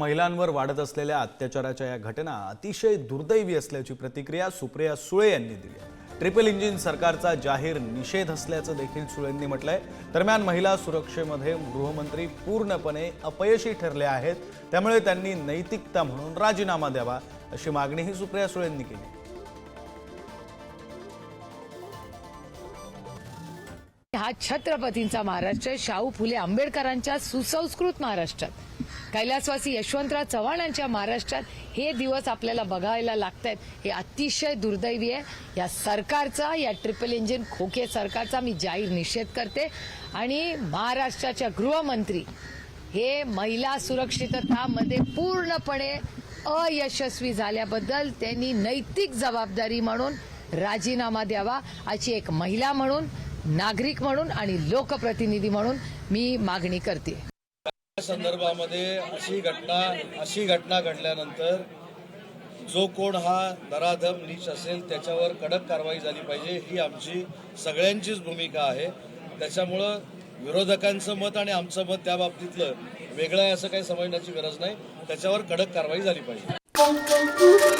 महिलांवर वाढत असलेल्या अत्याचाराच्या या घटना अतिशय दुर्दैवी असल्याची प्रतिक्रिया सुप्रिया सुळे यांनी दिली आहे. ट्रिपल इंजिन सरकारचा जाहीर निषेध असल्याचं देखील सुळेंनी म्हटलंय. दरम्यान महिला सुरक्षेमध्ये गृहमंत्री पूर्णपणे अपयशी ठरले आहेत. त्यामुळे त्यांनी नैतिकता म्हणून राजीनामा द्यावा अशी मागणीही सुप्रिया सुळेंनी केली. हा छत्रपतींचा महाराष्ट्र शाहू फुले आंबेडकरांच्या सुसंस्कृत महाराष्ट्रात. कैलासवासी यशवंतराव चव्हाणांच्या महाराष्ट्रात हे दिवस आपल्याला बघायला लागत आहेत हे अतिशय दुर्दैवी आहे. या सरकारचा या ट्रिपल इंजिन खोके सरकारचा मी जाहीर निषेध करते. आणि महाराष्ट्राच्या गृहमंत्री हे महिला सुरक्षिततामध्ये पूर्णपणे अयशस्वी झाल्याबद्दल त्यांनी नैतिक जबाबदारी म्हणून राजीनामा द्यावा अशी एक महिला म्हणून नागरिक म्हणून आणि लोकप्रतिनिधी म्हणून मी मागणी करते. संदर्भामध्ये अशी घटना अशी घटना घडल्यानंतर जो कोण हा दराधम नीच असेल त्याच्यावर कडक कारवाई झाली पाहिजे ही आमची सगळ्यांचीच भूमिका आहे. त्याच्यामुळं विरोधकांचं मत आणि आमचं मत त्या बाबतीतलं वेगळं आहे असं काही समजण्याची गरज नाही. त्याच्यावर कडक कारवाई झाली पाहिजे.